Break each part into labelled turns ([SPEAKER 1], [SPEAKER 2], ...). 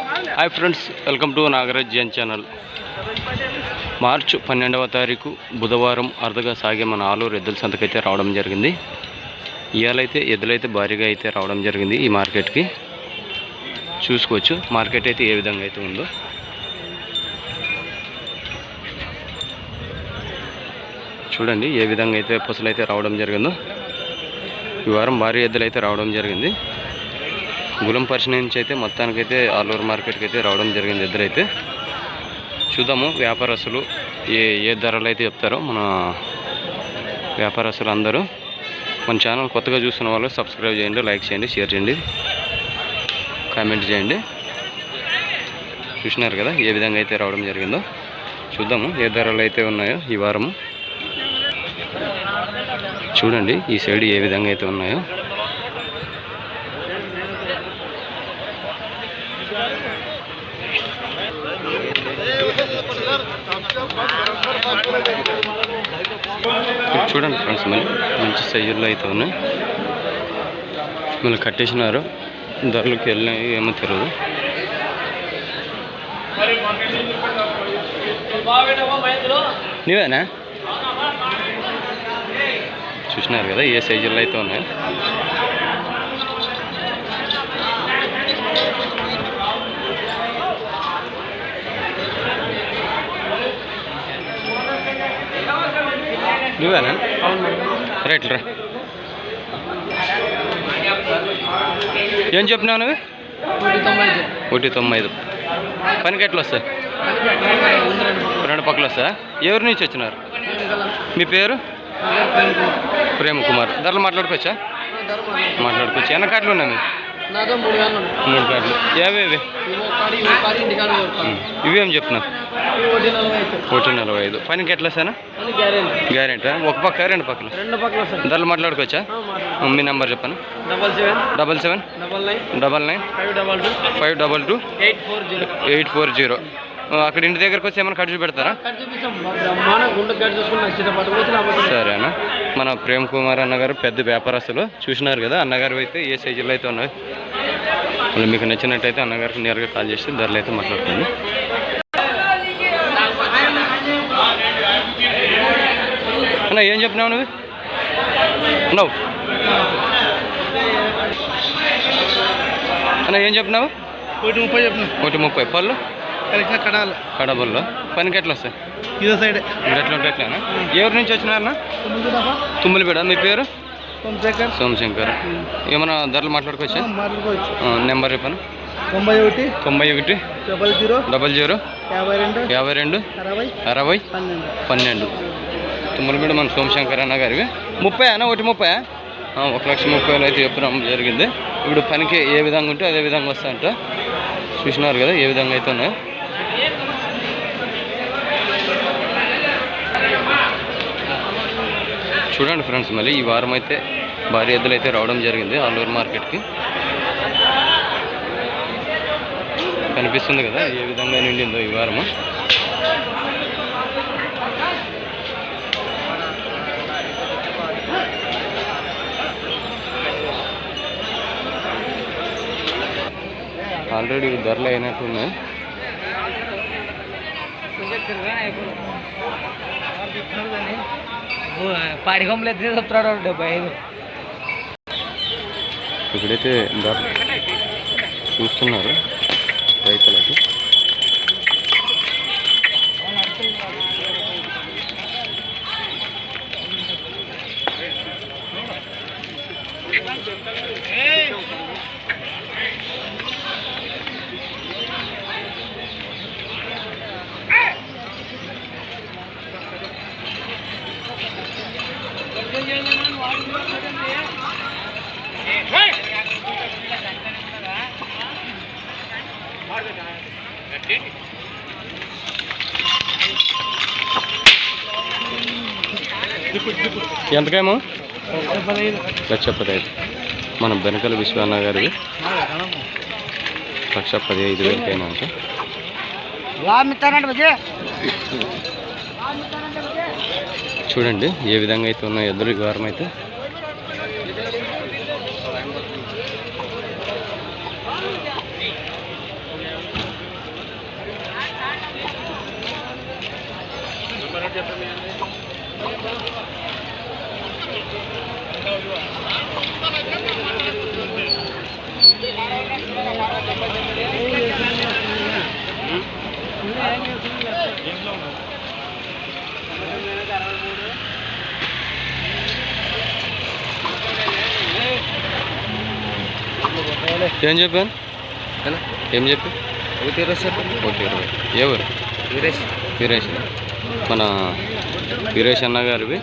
[SPEAKER 1] Hi friends welcome to Nagaraj Jain channel. March పన్నెండవ తారీఖు బుధవారం అరుదుగా సాగే మన ఆలూరు ఎద్దుల సంతకైతే రావడం జరిగింది. ఇవాళైతే ఎద్దులైతే భారీగా అయితే రావడం జరిగింది ఈ మార్కెట్కి. చూసుకోవచ్చు మార్కెట్ అయితే ఏ విధంగా అయితే ఉందో. చూడండి ఏ విధంగా అయితే పసులు అయితే రావడం జరిగిందో. ఈ వారం భారీ ఎద్దులు అయితే రావడం జరిగింది. గులం నుంచి అయితే మొత్తానికైతే ఆలూరు మార్కెట్కి అయితే రావడం జరిగింది ఇద్దరైతే. చూద్దాము వ్యాపారస్తులు ఏ ఏ ధరలు అయితే చెప్తారో మన వ్యాపారస్తులు అందరూ. మన ఛానల్ కొత్తగా చూస్తున్న వాళ్ళు సబ్స్క్రైబ్ చేయండి లైక్ చేయండి షేర్ చేయండి కామెంట్ చేయండి. చూసినారు కదా ఏ విధంగా అయితే రావడం జరిగిందో. చూద్దాము ఏ ధరలు అయితే ఉన్నాయో ఈ వారము. చూడండి ఈ సైడ్ ఏ విధంగా అయితే ఉన్నాయో ఇక్కడ చూడండి ఫ్రెండ్స్ మళ్ళీ మంచి సైజుల్లో అయితే ఉన్నాయి. మళ్ళీ కట్టేసినారు. ధరలకు వెళ్ళినాయి ఏమో తెలియదు నీవేనా? చూసినారు కదా ఏ సైజుల్లో అయితే ఉన్నాయి. నువ్వేనా? రైట్ రా. ఏం చెప్పినావు నువ్వు? ఒకటి తొంభై ఐదు. పనికి ఎట్లా వస్తాయి? రెండు పక్కలు వస్తా ఎవరి నుంచి వచ్చినారు? మీ పేరు? ప్రేమ్ కుమార్. ధరలు మాట్లాడుకోవచ్చా? మాట్లాడుకోవచ్చు. ఎన్న కార్డులు ఉన్నాయి
[SPEAKER 2] మూడు
[SPEAKER 1] కార్డులు ఏవేవి?
[SPEAKER 2] ఇవో కాడి, ఒకటి నలభై
[SPEAKER 1] ఐదు. పనికి ఎట్లా సార్?
[SPEAKER 2] గ్యారెంటీ.
[SPEAKER 1] ఒక పక్క రెండు పక్కలు
[SPEAKER 2] రెండు పక్కల.
[SPEAKER 1] ధరలు మాట్లాడుకోవచ్చా. మీ నెంబర్ చెప్పను?
[SPEAKER 2] Double seven.
[SPEAKER 1] Double seven?
[SPEAKER 2] Double nine.
[SPEAKER 1] Double nine?
[SPEAKER 2] Five double two.
[SPEAKER 1] Five double two?
[SPEAKER 2] Eight four zero.
[SPEAKER 1] Eight four zero. అక్కడ ఇంటి దగ్గరకు వచ్చి ఏమైనా ఖర్చు పెడతారా సరేనా. మన ప్రేమ్ కుమార్ అన్నగారు పెద్ద వ్యాపారస్తులు చూసినారు కదా అన్నగారు అయితే ఏ సైజులో అయితే ఉన్నాయి. మళ్ళీ మీకు నచ్చినట్టయితే అన్నగారికి నేరుగా కాల్ చేసి ధరలు అయితే మాట్లాడుతుంది అన్న ఏం చెప్పినావు నువ్వు? నవ్వు అన్న ఏం చెప్పినావు?
[SPEAKER 2] ఒకటి ముప్పై చెప్పిన.
[SPEAKER 1] ఒకటి ముప్పై. పళ్ళు?
[SPEAKER 2] కడాలి.
[SPEAKER 1] కడబల్లో పనికి ఎట్లా వస్తాయి?
[SPEAKER 2] ఇదో సైడ్.
[SPEAKER 1] మీరు ఎట్లా ఉంటే ఎట్లానా ఎవరి నుంచి వచ్చినారన్నా తుమ్మిలిపేట మీ పేరు?
[SPEAKER 2] సోమశేఖర్.
[SPEAKER 1] సోమశంకర్ ఏమైనా ధరలు మాట్లాడుకోవచ్చా? నెంబర్ చెప్పను?
[SPEAKER 2] తొంభై ఒకటి.
[SPEAKER 1] తొంభై ఒకటి.
[SPEAKER 2] Double zero.
[SPEAKER 1] Double zero.
[SPEAKER 2] యాభై రెండు.
[SPEAKER 1] యాభై రెండు.
[SPEAKER 2] అరవై.
[SPEAKER 1] అరవై.
[SPEAKER 2] పన్నెండు.
[SPEAKER 1] పన్నెండు తుమ్మలపేట మన సోమశంకర్ అన్న గారివి. ముప్పై అన్న ఒకటి ముప్పై. ఒక లక్ష ముప్పై వేలు అయితే చెప్పడం జరిగింది. ఇప్పుడు పనికి ఏ విధంగా ఉంటే అదే విధంగా వస్తాయంట. చూసినారు కదా ఏ విధంగా అయితే ఉన్నాయో. చూడండి ఫ్రెండ్స్ మళ్ళీ ఈ వారం అయితే భారీ ఎద్దులు అయితే రావడం జరిగింది ఆలూరు మార్కెట్కి. కనిపిస్తుంది కదా ఏ విధంగా నిండిందో ఈ వారము. ఆల్రెడీ ధరలు అయినట్టు ఉన్నాయి
[SPEAKER 2] చెప్తాడు డెబ్బై ఐదు.
[SPEAKER 1] ఇప్పుడైతే ధర చూస్తున్నారు. ఎంతకేమో? లక్ష పదహైదు. మన బెనకల విశ్వన్న గారి లక్ష పదిహేను వేలకైనా అంటే. చూడండి ఏ విధంగా అయితే ఉన్నాయో ఎదురు వివరం అయితే. ఏం చెప్పాను ఏం చెప్పి
[SPEAKER 2] ఒకటి ఇరవై
[SPEAKER 1] ఒకటి ఇరవై ఎవరు?
[SPEAKER 2] వీరేష్.
[SPEAKER 1] వీరేష్. మన వీరేష్ అన్న గారివి.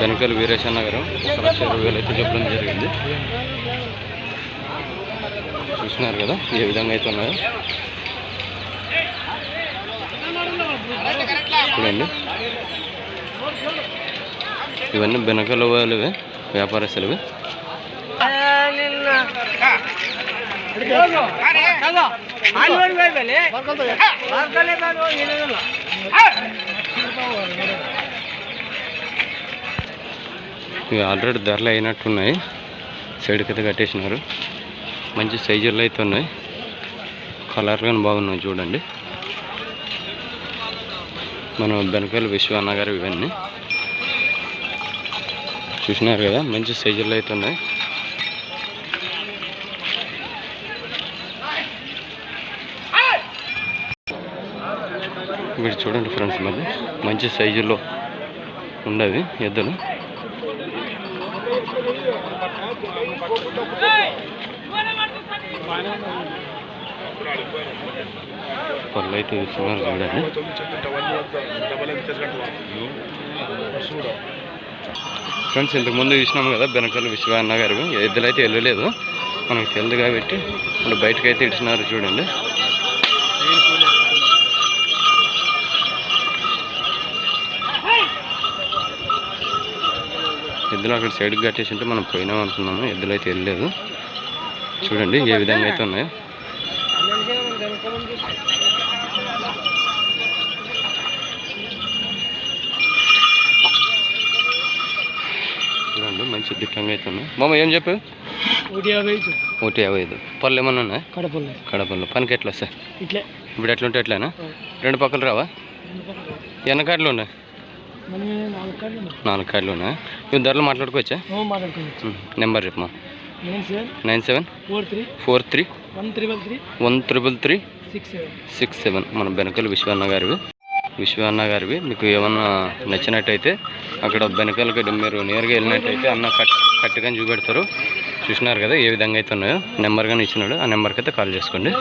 [SPEAKER 1] వెనకాల వీరేష్ అన్న గారు. ఒక లక్ష ఇరవై వేలు అయితే చెప్పడం జరిగింది. చూసినారు కదా ఏ విధంగా అయితే ఉన్నాయో. చూడండి. ఇవన్నీ బెనకల వాళ్ళవి వ్యాపారస్తులవి. ఆల్రెడీ ధరలు అయినట్టున్నాయి. సైడ్కి అయితే కట్టేసినారు. మంచి సైజులు అయితే ఉన్నాయి. కలర్ కానీ బాగున్నాయి చూడండి. మన బెనకాయలు విశ్వన్న గారు ఇవన్నీ. చూసినారు కదా మంచి సైజులు అయితే ఉన్నాయి. వీడు చూడండి ఫ్రెండ్స్ మళ్ళీ మంచి సైజులో ఉండేవి ఎద్దులు. పళ్ళు అయితే ఇస్తున్నారు చూడండి. ఫ్రెండ్స్ ఇంతకు ముందు కదా బెనకల్ విశ్వ అన్న గారు. ఎద్దులు అయితే వెళ్ళలేదు. మనకు తెలియదు కాబట్టి వాళ్ళు బయటకు అయితే ఇచ్చినారు చూడండి. ఎద్దులు అక్కడ సైడ్కి కట్టేసి ఉంటే మనం పోయినాం అనుకున్నాము. ఎద్దులు అయితే వెళ్ళలేదు. చూడండి ఏ విధంగా అయితే ఉన్నాయో. చూడండి మంచి దిట్టంగా అయితే ఉన్నాయి. మామ ఏం చెప్పు?
[SPEAKER 2] ఒకటి యాభై
[SPEAKER 1] ఐదు. పళ్ళు ఏమన్నా ఉన్నాయి?
[SPEAKER 2] కడపల్లి.
[SPEAKER 1] కడపళ్ళు పనికి ఎట్లా వస్తాయి
[SPEAKER 2] ఇట్లే.
[SPEAKER 1] ఇప్పుడు ఎట్లుంటే ఎట్లానా రెండు పక్కలు రావా? ఎన్న కార్డులు ఉన్నాయి.
[SPEAKER 2] నాలుగు కార్డు
[SPEAKER 1] నాలుగు కార్డులు ఉన్నాయి. ఇవి ధరలు మాట్లాడుకోవచ్చా. Number చెప్పమా
[SPEAKER 2] nine seven four three
[SPEAKER 1] four three
[SPEAKER 2] one triple three six seven.
[SPEAKER 1] Six seven. మన బెనకల్ విశ్వన్న గారివి. విశ్వన్న గారివి. మీకు ఏమన్నా నచ్చినట్టయితే అక్కడ బెనకల్కి మీరు నేరుగా వెళ్ళినట్టయితే అన్న కట్ కట్టుగా చూపెడతారు. చూసినారు కదా ఏ విధంగా అయితే ఉన్నాయో. నెంబర్ కానీ ఇచ్చినాడు ఆ నెంబర్కి అయితే కాల్ చేసుకోండి.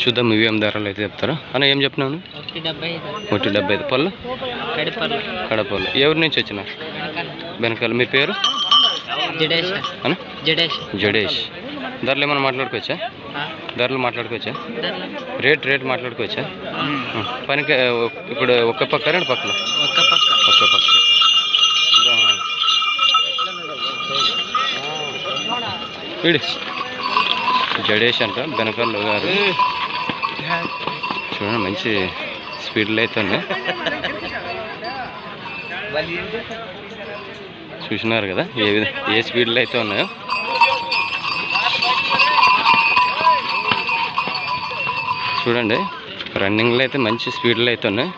[SPEAKER 1] చూద్దాం ఇవి ఏం ధరలు అయితే చెప్తారా? అన్న ఏం చెప్పినాను
[SPEAKER 2] ఒకటి డెబ్బై ఐదు.
[SPEAKER 1] ఒకటి డెబ్బై ఐదు. పళ్ళు?
[SPEAKER 2] కడిపల్లి
[SPEAKER 1] కడపళ్ళు. ఎవరి నుంచి వచ్చినారు బెనకాల మీ పేరు?
[SPEAKER 2] జడేష్.
[SPEAKER 1] అన్న?
[SPEAKER 2] జడేష్.
[SPEAKER 1] జడేష్. ధరలు ఏమైనా మాట్లాడుకోవచ్చా? ధరలు మాట్లాడుకోవచ్చా? Rate rate మాట్లాడుకోవచ్చా. పనికి ఇప్పుడు ఒక్క పక్క రెండు పక్కల?
[SPEAKER 2] ఒక్క పక్క.
[SPEAKER 1] వీడి. జడేష్ అంట బెనకల్లు గారు. చూడండి మంచి స్పీడ్లో అయితే ఉన్నాయి చూసినారు కదా ఏ ఏ స్పీడ్లో అయితే ఉన్నాయో. చూడండి రన్నింగ్లో అయితే మంచి స్పీడ్లో అయితే ఉన్నాయి.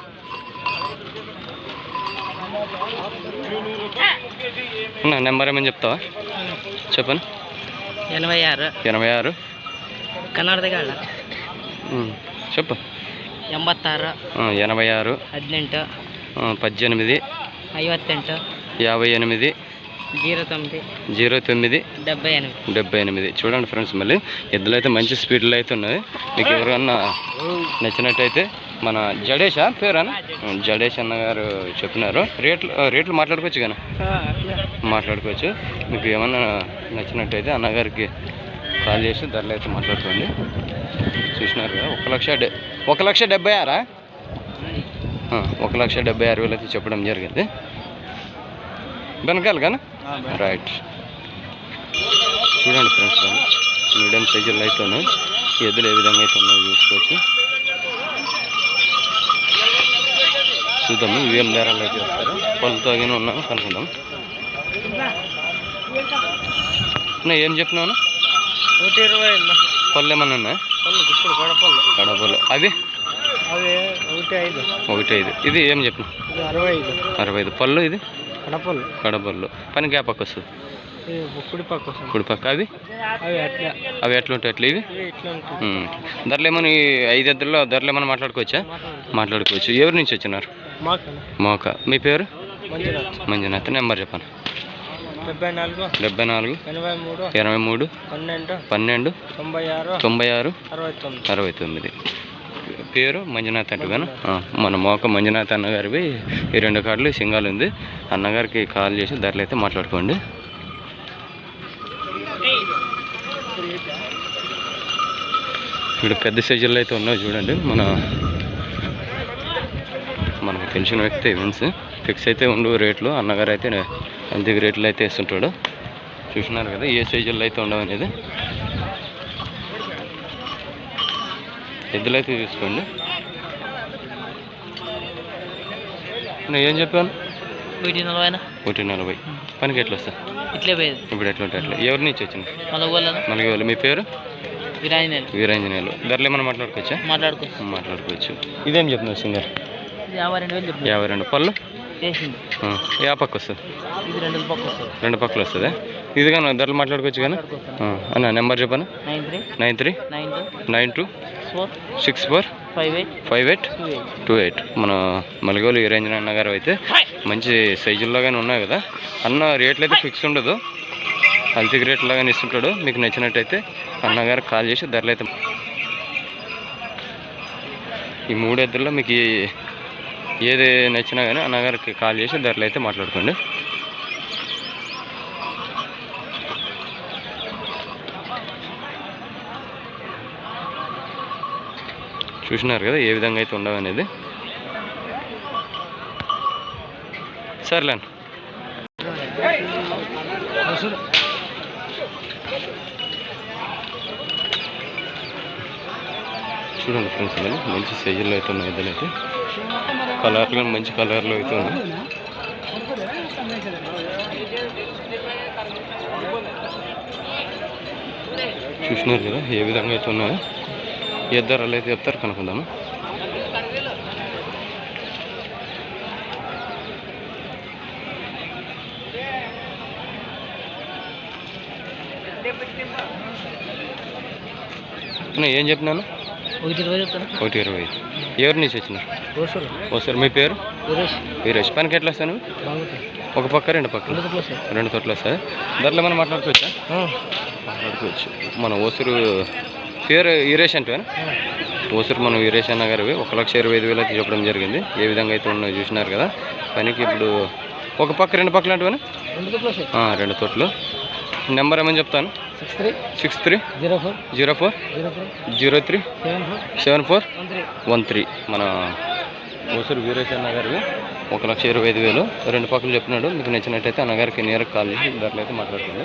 [SPEAKER 1] నా నెంబర్ ఏమని చెప్తావా? చెప్పండి.
[SPEAKER 2] ఎనభై ఆరు.
[SPEAKER 1] ఎనభై ఆరు.
[SPEAKER 2] కన్నడ
[SPEAKER 1] దగ్గర చెప్పు. ఎంబత్తారు ఎనభై ఆరు హదినెంటు పద్దెనిమిది
[SPEAKER 2] ఐవత్తెంటు
[SPEAKER 1] యాభై ఎనిమిది
[SPEAKER 2] జీరో తొమ్మిది
[SPEAKER 1] జీరో తొమ్మిది
[SPEAKER 2] డెబ్బై ఎనిమిది
[SPEAKER 1] డెబ్బై ఎనిమిది చూడండి ఫ్రెండ్స్ మళ్ళీ. ఇద్దరు అయితే మంచి స్పీడ్లో అయితే ఉన్నది మీకు ఎవరన్నా నచ్చినట్టయితే మన జడేష్ పేరా? జడేష్. అన్న గారు చెప్పినారు. రేట్లు రేట్లు మాట్లాడుకోవచ్చు కానీ. మాట్లాడుకోవచ్చు. మీకు ఏమన్నా నచ్చినట్టయితే అన్నగారికి కాల్ చేసి ధరలు అయితే మాట్లాడుకోండి. చూసినారు కదా ఒక లక్ష డె ఒక లక్ష డెబ్బై ఆరా? ఒక లక్ష డెబ్బై ఆరు వేలు అయితే చెప్పడం జరిగింది. వెనకాల కానీ? రైట్. చూడండి ఫ్రెండ్స్ మీడియం సైజుల్లో అయితే ఉన్నాయి ఎద్దులు ఏ విధంగా అయితే ఉన్నాయో చూసుకోవచ్చు. చూద్దాము ఇవి ధరలు అయితే వస్తారు పళ్ళుతో అగిన ఉన్నాం కనుక్కుందాం. నా ఏం చెప్పినాను
[SPEAKER 2] నూట ఇరవై
[SPEAKER 1] పళ్ళు ఏమన్నా ఉన్నాయి?
[SPEAKER 2] పళ్ళు
[SPEAKER 1] కడపలు అవి?
[SPEAKER 2] ఒకటి ఐదు.
[SPEAKER 1] ఇది ఏం చెప్పిన
[SPEAKER 2] అరవై ఐదు.
[SPEAKER 1] పళ్ళు ఇది?
[SPEAKER 2] కడపలు
[SPEAKER 1] కడపళ్ళు పని గ్యాప్ పక్క వస్తుంది.
[SPEAKER 2] కుడి పక్క
[SPEAKER 1] అవి
[SPEAKER 2] అవి అట్లా.
[SPEAKER 1] అవి ఎట్లా ఉంటాయి అట్లా ఇవి. ధరలు ఏమో ఈ ఐదు ఎద్దుల్లో ధరలు ఏమైనా మాట్లాడుకోవచ్చా? మాట్లాడుకోవచ్చు. ఎవరి నుంచి వచ్చినారు?
[SPEAKER 2] మాకు.
[SPEAKER 1] మీ పేరు? మంజునాథ్. నెంబర్ చెప్పండి
[SPEAKER 2] డెబ్బై నాలుగు
[SPEAKER 1] డెబ్బై నాలుగు
[SPEAKER 2] ఎనభై మూడు
[SPEAKER 1] ఇరవై మూడు
[SPEAKER 2] పన్నెండు
[SPEAKER 1] పన్నెండు
[SPEAKER 2] తొంభై ఆరు
[SPEAKER 1] తొంభై ఆరు
[SPEAKER 2] అరవై తొమ్మిది.
[SPEAKER 1] అరవై తొమ్మిది. పేరు మంజునాథ్ అంటుగాను మన మోక మంజునాథ్ అన్నగారివి ఈ రెండు కార్డులు సింగాలు ఉంది. అన్నగారికి కాల్ చేసి ధరలు అయితే మాట్లాడుకోండి. ఇక్కడ పెద్ద సైజుల్లో అయితే ఉన్నాయి చూడండి. మన మనకు తెలిసిన వ్యక్తి విన్స్ ఫిక్స్ అయితే ఉండు రేట్లు. అన్నగారు అయితే అంతే రేట్లు అయితే వేస్తుంటాడు. చూసినారు కదా ఏ సైజుల్లో అయితే ఉండవు అనేది. ఎద్దులు అయితే చూసుకోండి నేను ఏం చెప్పాను
[SPEAKER 2] వీటి నలభై
[SPEAKER 1] ఒకటి నలభై. పనికి ఎట్లా వస్తా
[SPEAKER 2] ఇట్లే పోయేది.
[SPEAKER 1] ఇప్పుడు ఎట్లా ఉంటాయి అట్లా? ఎవరి నుంచి వచ్చింది మనకి వాళ్ళు మీ పేరు?
[SPEAKER 2] విరాజనేలు
[SPEAKER 1] వీరాంజనేయులు. ధరలు ఏమైనా మాట్లాడుకోవచ్చా?
[SPEAKER 2] మాట్లాడుకో
[SPEAKER 1] మాట్లాడుకోవచ్చు. ఇదేం చెప్తున్నారు సింగర్?
[SPEAKER 2] యాభై రెండు
[SPEAKER 1] పళ్ళు? ఏ పక్క వస్తుంది?
[SPEAKER 2] రెండు
[SPEAKER 1] పక్కలు వస్తుందా. ఇది కానీ ధరలు మాట్లాడుకోవచ్చు కానీ? అన్న నెంబర్ చెప్పను?
[SPEAKER 2] Nine three.
[SPEAKER 1] Nine three.
[SPEAKER 2] Nine two.
[SPEAKER 1] Six four.
[SPEAKER 2] Five eight.
[SPEAKER 1] Five eight.
[SPEAKER 2] Two eight.
[SPEAKER 1] మన మలగోలు వీరేంజన అన్న గారు అయితే మంచి సైజుల్లోగానే ఉన్నాయి కదా? అన్న రేట్లు అయితే ఫిక్స్ ఉండదు. హల్తీ రేట్ లాగానే ఇస్తుంటాడు. మీకు నచ్చినట్టయితే అన్నగారు కాల్ చేసి ధరలు అయితే ఈ మూడు ఎద్దుల్లో మీకు ఈ- ఏది నచ్చినా కానీ అన్నగారికి కాల్ చేసి ధరలు అయితే మాట్లాడుకోండి. చూసినారు కదా ఏ విధంగా అయితే ఉండవనేది అనేది. చూడండి ఫ్రెండ్స్ మంచి సైజుల్లో అయితే ఉన్నాయి ఇద్దరు అయితే. కలర్లు మంచి కలర్లో అయితే ఉన్నాయి. చూసినారు కదా ఏ విధంగా అయితే ఉన్నాయో. ఏ ధరలు అయితే చెప్తారు కనుక్కుందాము అన్న, ఏం చెప్పినాను?
[SPEAKER 2] ఒకటి ఇరవై చెప్తాను.
[SPEAKER 1] ఒకటి ఇరవై. ఐదు ఎవరి నుంచి వచ్చినారు ఓ సార్ మీ పేరు? వీరేష్ పనికి ఎట్లా వస్తాను ఒక పక్క రెండు పక్కలు
[SPEAKER 2] రెండు సార్.
[SPEAKER 1] తోటలు వస్తాయి ధరలు మనం మాట్లాడుకోవచ్చా? మాట్లాడుకోవచ్చు. మన ఓసురు పేరు వీరేష్ అంటే ఓసురు మనం వీరేష్ అన్న గారివి. ఒక లక్ష ఇరవై ఐదు వేలు అయితే చెప్పడం జరిగింది. ఏ విధంగా అయితే ఉన్నాయో చూసినారు కదా. పనికి ఇప్పుడు ఒక పక్క రెండు పక్కలు అంటే
[SPEAKER 2] సార్.
[SPEAKER 1] రెండు తోటలు. నెంబర్ ఏమని చెప్తాను?
[SPEAKER 2] Six three
[SPEAKER 1] six three
[SPEAKER 2] zero four
[SPEAKER 1] zero four
[SPEAKER 2] zero three
[SPEAKER 1] zero three
[SPEAKER 2] seven four
[SPEAKER 1] seven four
[SPEAKER 2] one three
[SPEAKER 1] one three. మన ఓసూరు వీరేష్ అన్న గారివి. ఒక లక్ష ఇరవై ఐదు వేలు. రెండు పక్కలు చెప్పినాడు. మీకు నచ్చినట్టయితే అన్నగారికి నేరకు కాల్ చేసి ధరలు అయితే మాట్లాడుతుంది.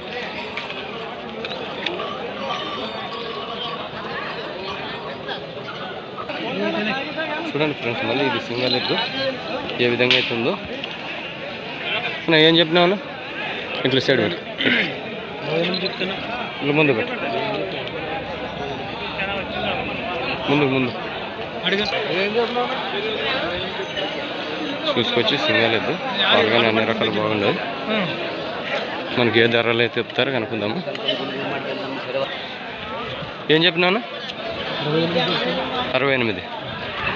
[SPEAKER 1] చూడండి ఫ్రెండ్స్ మళ్ళీ ఇది సింగల్ ఎగ్ ఏ విధంగా అయితే ఉందో. నేను ఏం చెప్పినాను ఇట్లా సైడ్ పెట్టు. ముందు పెట్టు. ముందు ముందు. చూసుకొచ్చి సింగల్ ఎద్దు బాగానే అన్ని రకాలు బాగుండదు మనకి ఏ ధరలు అయితే చెప్తారో కనుక్కుందాము. ఏం చెప్పినాను అరవై ఎనిమిది.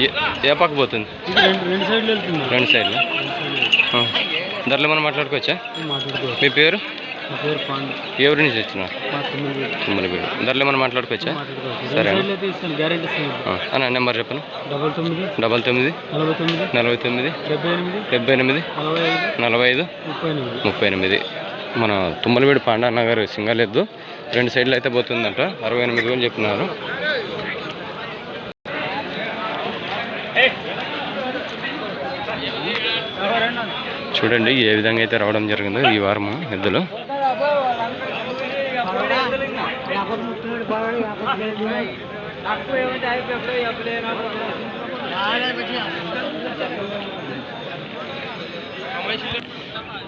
[SPEAKER 1] ఏ- ఏ పక్క పోతుంది?
[SPEAKER 2] రెండు రెండు సైడ్లు?
[SPEAKER 1] ధరలు మనం మాట్లాడుకోవచ్చా? మీ పేరు? ఎవరి నుంచి
[SPEAKER 2] వేలు
[SPEAKER 1] తుమ్మలపేట ధరలు మనం మాట్లాడుకోవచ్చా? సరే. అన్న నెంబర్ చెప్పను
[SPEAKER 2] డబల్ తొమ్మిది
[SPEAKER 1] డబల్ తొమ్మిది
[SPEAKER 2] నలభై తొమ్మిది డెబ్బై ఎనిమిది నలభై ఐదు ముప్పై ఎనిమిది.
[SPEAKER 1] మన తుమ్మలవేడి పాండ అన్నగారు సింగలెద్దు. రెండు సైడ్లు అయితే పోతుందంట. అరవై ఎనిమిది వేలు చెప్పినారు. చూడండి ఏ విధంగా అయితే రావడం జరిగిందో ఈ వారం ఎద్దులు.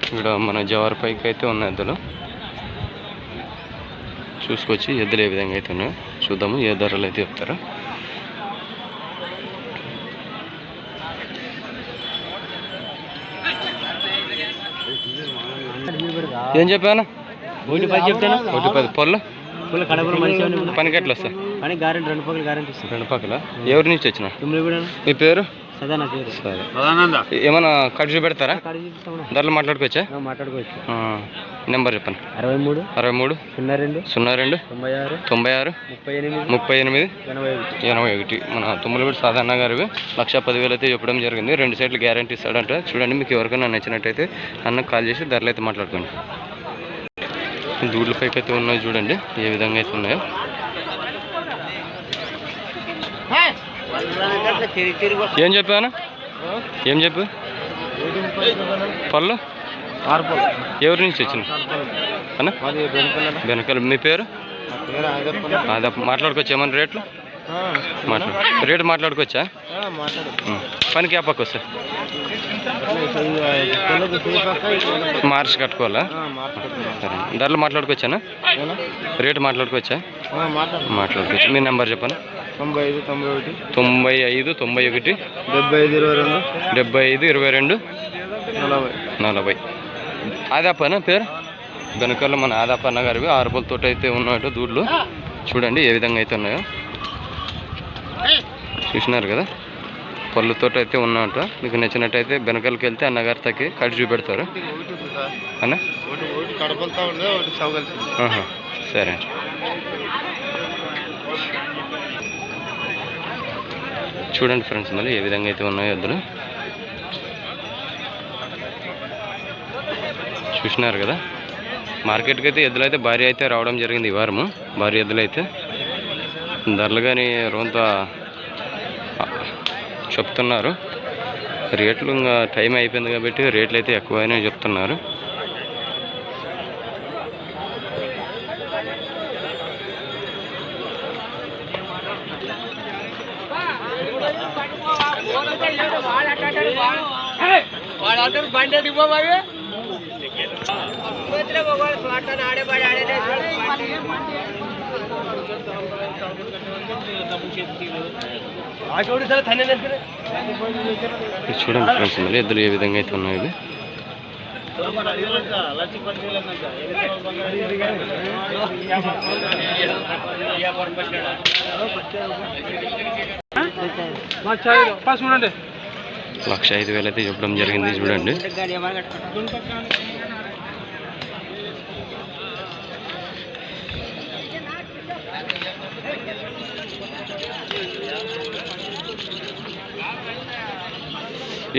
[SPEAKER 1] ఇక్కడ మన జవర్ పైకి అయితే ఉన్నాయి ఎద్దులు చూసుకొచ్చి ఎద్దులు ఏ విధంగా అయితే ఉన్నాయో చూద్దాము ఏ ధరలు అయితే చెప్తారు. ఏం చెప్పాను?
[SPEAKER 2] ఒకటి పది చెప్తాను.
[SPEAKER 1] ఒకటి పది పళ్ళు
[SPEAKER 2] ఫుల్ కడపలు మంచిగా
[SPEAKER 1] పనికి ఎట్లా వస్తాయి?
[SPEAKER 2] కానీ గ్యారెంటీ రెండు పక్కల గ్యారెంటీ ఇస్తాను
[SPEAKER 1] రెండు పక్కల ఎవరి నుంచి వచ్చిన మీ పేరు?
[SPEAKER 2] సదా నా పేరు.
[SPEAKER 1] సరే.
[SPEAKER 2] సదానంద.
[SPEAKER 1] ఏమైనా కట్ చూపెడతారా?
[SPEAKER 2] కాడ చూపిస్తామన్నా.
[SPEAKER 1] ధరలు మాట్లాడుకోవచ్చా?
[SPEAKER 2] మాట్లాడుకోవచ్చు.
[SPEAKER 1] ఆ, నెంబర్ చెప్పండి.
[SPEAKER 2] అరవై మూడు
[SPEAKER 1] అరవై మూడు
[SPEAKER 2] సున్నా రెండు
[SPEAKER 1] సున్నా రెండు
[SPEAKER 2] తొంభై ఆరు
[SPEAKER 1] తొంభై ఆరు
[SPEAKER 2] ముప్పై ఎనిమిది
[SPEAKER 1] ముప్పై ఎనిమిది
[SPEAKER 2] ఎనభై ఒకటి
[SPEAKER 1] ఎనభై ఒకటి మన తుమ్మలపూడి సాధారణ గారివి లక్ష పదివేలు అయితే చెప్పడం జరిగింది. రెండు సైట్లు గ్యారంటీ ఇస్తాడంట. చూడండి మీకు ఎవరికైనా నచ్చినట్టయితే అన్నకు కాల్ చేసి ధరలు అయితే మాట్లాడుకోండి. దూడ్ల పైకి అయితే ఉన్నాయి చూడండి ఏ విధంగా అయితే ఉన్నాయో. ఏం చెప్పాను ఏం చెప్పు? పళ్ళు? ఎవరి నుంచి వచ్చిన అన్న? వెనకాల. మీ పేరు? మాట్లాడుకోవచ్చా ఏమన్నా రేట్లు? మాట్లాడు. రేటు మాట్లాడుకోవచ్చా. పనికి ఆ పక్క వస్తా? మార్చి కట్టుకోవాలా? ధరలు మాట్లాడుకోవచ్చానా? రేటు మాట్లాడుకోవచ్చా?
[SPEAKER 2] మాట్లాడు.
[SPEAKER 1] మాట్లాడుకోవచ్చు. మీ నెంబర్ చెప్పండి
[SPEAKER 2] తొంభై ఐదు తొంభై ఒకటి.
[SPEAKER 1] తొంభై ఐదు తొంభై ఒకటి.
[SPEAKER 2] డెబ్బై ఐదు ఇరవై రెండు.
[SPEAKER 1] డెబ్బై ఐదు ఇరవై రెండు.
[SPEAKER 2] నలభై.
[SPEAKER 1] నలభై. ఆదాపన పేరు? వెనకాల మన ఆదాపన్న గారివి ఆరుబలతో అయితే ఉన్నాయట దూడ్లు. చూడండి ఏ విధంగా అయితే ఉన్నాయో. చూసినారు కదా? పళ్ళుతో అయితే ఉన్నట మీకు నచ్చినట్టయితే వెనకాలకి వెళ్తే అన్నగారి తగ్గి కట్ చూపెడతారు. అన్న? సరే చూడండి ఫ్రెండ్స్ మళ్ళీ ఏ విధంగా అయితే ఉన్నాయో ఎద్దులు. చూసినారు కదా? మార్కెట్కి అయితే ఎద్దులు అయితే భారీ అయితే రావడం జరిగింది ఈ వారము. భారీ ఎద్దులు అయితే ధరలు కానీ రోంత చెప్తున్నారు. రేట్లు ఇంకా టైం అయిపోయింది కాబట్టి రేట్లు అయితే ఎక్కువైనా చెప్తున్నారు. ఇది చూడండి ఫ్రెండ్స్ మళ్ళీ ఎద్దులు ఏ విధంగా అయితే ఉన్నాయి ఇవి
[SPEAKER 2] చూడండి
[SPEAKER 1] లక్ష ఐదు వేలు అయితే చెప్పడం జరిగింది చూడండి.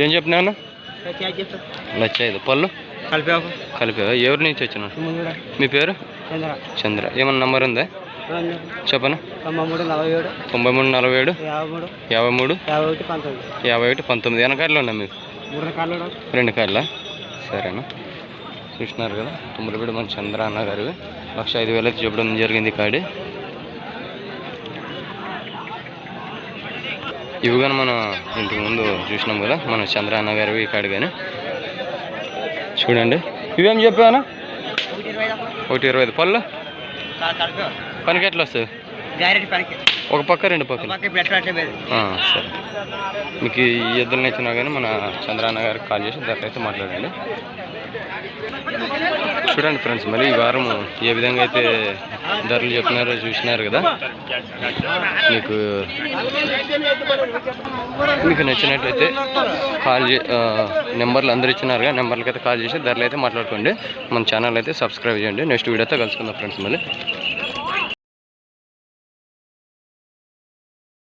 [SPEAKER 1] ఏం చెప్పినాను లక్ష ఐదు పళ్ళు?
[SPEAKER 2] కలిపాకు
[SPEAKER 1] కలిపా ఎవరి నుంచి వచ్చిన మీ పేరు?
[SPEAKER 2] చంద్ర.
[SPEAKER 1] ఏమన్నా నంబర్ ఉందా? చెప్పను?
[SPEAKER 2] తొంభై మూడు నలభై ఏడు
[SPEAKER 1] తొంభై మూడు నలభై ఏడు
[SPEAKER 2] యాభై మూడు
[SPEAKER 1] యాభై
[SPEAKER 2] ఒకటి పంతొమ్మిది
[SPEAKER 1] వెనకాడలో ఉన్నా మీకు రెండు కార్లా సరేనా. చూసినారు కదా. తుమ్మలపేట మన చంద్ర అన్న గారు లక్ష ఐదు వేలు అయితే చెప్పడం జరిగింది కాడి ఇవి కానీ మనం ఇంటికి ముందు చూసినాం కదా మన చంద్రాన్న గారు ఇక్కడ కాడి కానీ చూడండి. ఇవేం చెప్పానా ఒకటి ఇరవై ఐదు పళ్ళు. పనికి ఎట్లా వస్తుంది ఒక పక్క రెండు పక్కలు.
[SPEAKER 2] పక్క
[SPEAKER 1] సరే. మీకు ఈ ఎద్దులు నచ్చినా కానీ మన చంద్రాన్న గారికి కాల్ చేసి దగ్గర అయితే మాట్లాడండి. చూడండి ఫ్రెండ్స్ మరి ఈ వారం ఏ విధంగా అయితే ధరలు చెప్పినారో చూసినారు కదా. మీకు మీకు నచ్చినట్లయితే కాల్ చే నెంబర్లు అందరు ఇచ్చినారుగా నెంబర్లకి అయితే కాల్ చేసి ధరలు అయితే మాట్లాడుకోండి. మన ఛానల్ అయితే సబ్స్క్రైబ్ చేయండి. నెక్స్ట్ వీడియోతో కలుసుకుందాం ఫ్రెండ్స్ మళ్ళీ.